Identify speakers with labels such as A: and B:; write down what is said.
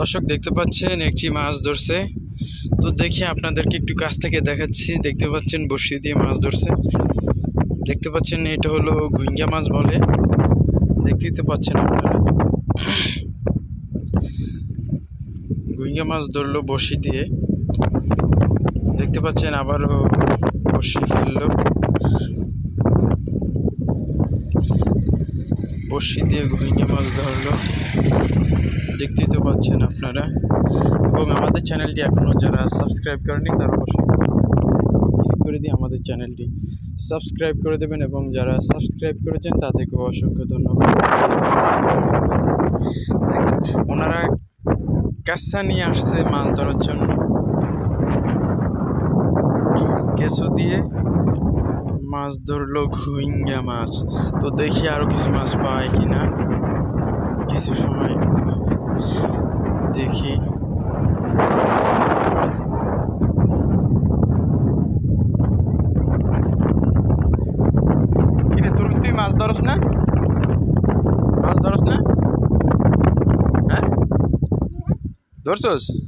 A: দর্শক দেখতে পাচ্ছেন, একটি মাছ ধরছে। তো দেখি আপনাদেরকে একটু কাছ থেকে দেখাচ্ছি। দেখতে পাচ্ছেন বড়শি দিয়ে মাছ ধরছে। দেখতে পাচ্ছেন, এটা হলো ঘুইঙ্গা মাছ বলে। দেখতে পাচ্ছেন আপনারা। ঘুইঙ্গা মাছ ধরলো বড়শি দিয়ে। দেখতে পাচ্ছেন, আবারও বড়শি ফেলল। বড়শি দিয়ে ঘুইঙ্গা মাছ ধরলো। দেখতেই তো পাচ্ছেন আপনারা। এবং আমাদের চ্যানেলটি এখনও যারা সাবস্ক্রাইব করেনি তারা অবশ্যই ক্লিক করে দিয়ে আমাদের চ্যানেলটি সাবস্ক্রাইব করে দেবেন এবং যারা সাবস্ক্রাইব করেছেন, তাদেরকে অসংখ্য ধন্যবাদ। ওনারা কাঁচা নিয়ে আসছে মাছ ধরার জন্য। কেঁচু দিয়ে মাছ ধরলো, ঘুইঙ্গা মাছ। তো দেখি আরও কিছু মাছ পায় কিনা। কিছু সময় দেখি। কিরে, তোর তুই মাছ ধরস না? মাছ ধরস না? হ্যাঁ? ধরছস?